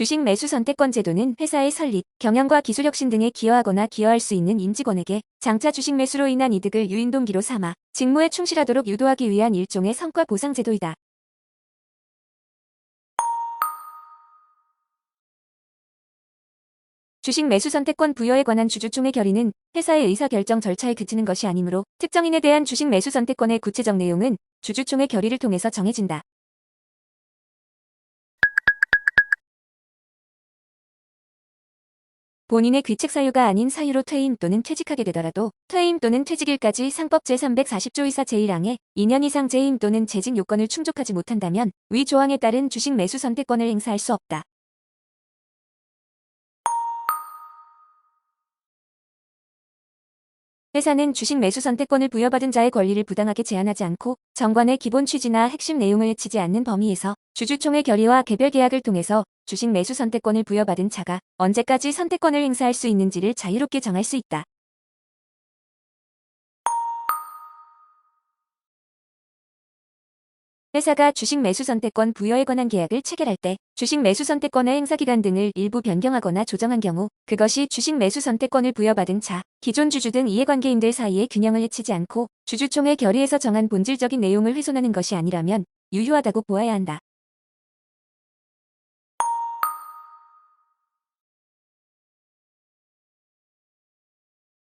주식 매수 선택권 제도는 회사의 설립, 경영과 기술 혁신 등에 기여하거나 기여할 수 있는 임직원에게 장차 주식 매수로 인한 이득을 유인동기로 삼아 직무에 충실하도록 유도하기 위한 일종의 성과 보상 제도이다. 주식 매수 선택권 부여에 관한 주주총회 결의는 회사의 의사결정 절차에 그치는 것이 아니므로 특정인에 대한 주식 매수 선택권의 구체적 내용은 주주총회 결의를 통해서 정해진다. 본인의 귀책 사유가 아닌 사유로 퇴임 또는 퇴직하게 되더라도 퇴임 또는 퇴직일까지 상법 제340조 이사 제1항에 2년 이상 재임 또는 재직 요건을 충족하지 못한다면 위 조항에 따른 주식 매수 선택권을 행사할 수 없다. 회사는 주식 매수 선택권을 부여받은 자의 권리를 부당하게 제한하지 않고 정관의 기본 취지나 핵심 내용을 해치지 않는 범위에서 주주총회 결의와 개별 계약을 통해서 주식 매수 선택권을 부여받은 자가 언제까지 선택권을 행사할 수 있는지를 자유롭게 정할 수 있다. 회사가 주식 매수 선택권 부여에 관한 계약을 체결할 때 주식 매수 선택권의 행사 기간 등을 일부 변경하거나 조정한 경우 그것이 주식 매수 선택권을 부여받은 자, 기존 주주 등 이해관계인들 사이의 균형을 해치지 않고 주주총회 결의에서 정한 본질적인 내용을 훼손하는 것이 아니라면 유효하다고 보아야 한다.